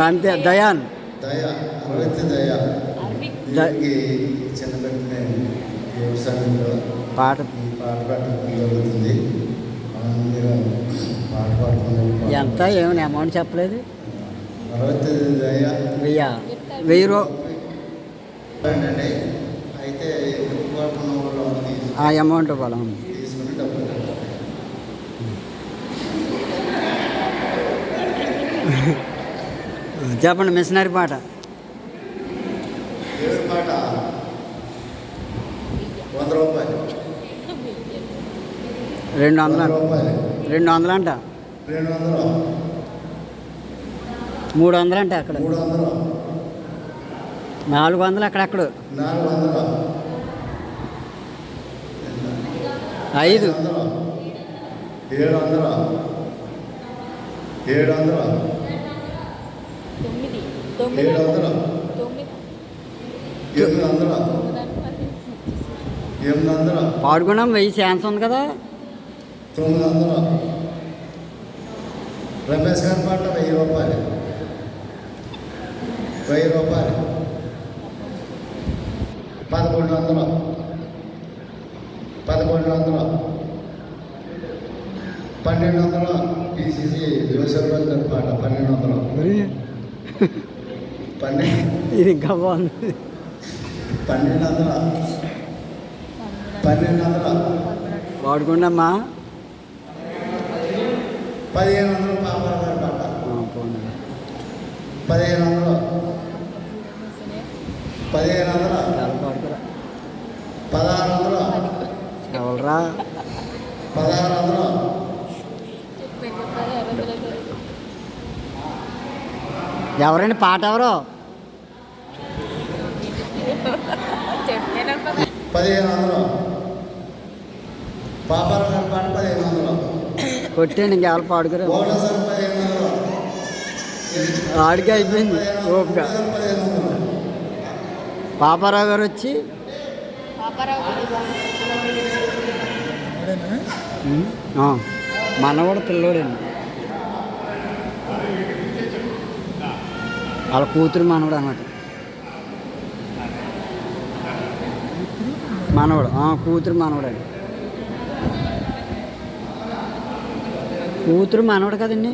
అంతే దయాన్. దయ దయ వ్యవసాయంలో పాట. పాట జరుగుతుంది. మీరు ఎంత ఏమైనా అమౌంట్ చెప్పలేదు? దయ వెయ్యి? వెయ్యి రూ అయితే ఆ అమౌంట్ పొలం తీసుకుని డబ్బులు చెప్పండి మిషనరీ పాట. పాట వంద రూపాయలు రెండు వందలు రెండు వందలు అంట. రెండు వందలు మూడు వందలు అంట అక్కడ. మూడు వందలు నాలుగు వందలు అక్కడక్కడ నాలుగు వందలు ఐదు. ఏడు వందలు. ఏడు వందలు తొమ్మిది ఏడు తొమ్మిది వందలు తొమ్మిది ఎనిమిది వందలు ఎనిమిది వందలు? పాడుకున్నాం వెయ్యి ఛాన్స్ ఉంది కదా. తొమ్మిది వందలు? రమేష్ గారి పాట వెయ్యి రూపాయలు. వెయ్యి రూపాయలు. పదకొండు వందలు? పదకొండు వందలు? పన్నెండు వందలు? పిసిసి జోసెఫ్ గారి పాట పన్నెండు వందలు? పన్నెండు ఇది ఇంకా బాగుంది పన్నెండు వందలు పన్నెండు వందలు పాడుకున్నామ్మా పదిహేను వందలు పాపాల గారి పాట. పదిహేను వందలు పదిహేను వందలు పదహారు వందలు ఎవరురా? పదహారు వందలు ఎవరండి పాట ఎవరు? పదిహేను వందలు. పాపాల గారి పాట పదిహేను వందలు. కొట్టండి ఇంకెవరు పాడుకురా ఆడికి అయిపోయింది ఓపిక. పాపారావు గారు వచ్చి. ఆ, మనవాడు పిల్లోడండి. వాళ్ళ కూతురు మనవడు అనమాట మానవుడు. కూతురు మనవడండి. కూతురు మానవుడు కదండి.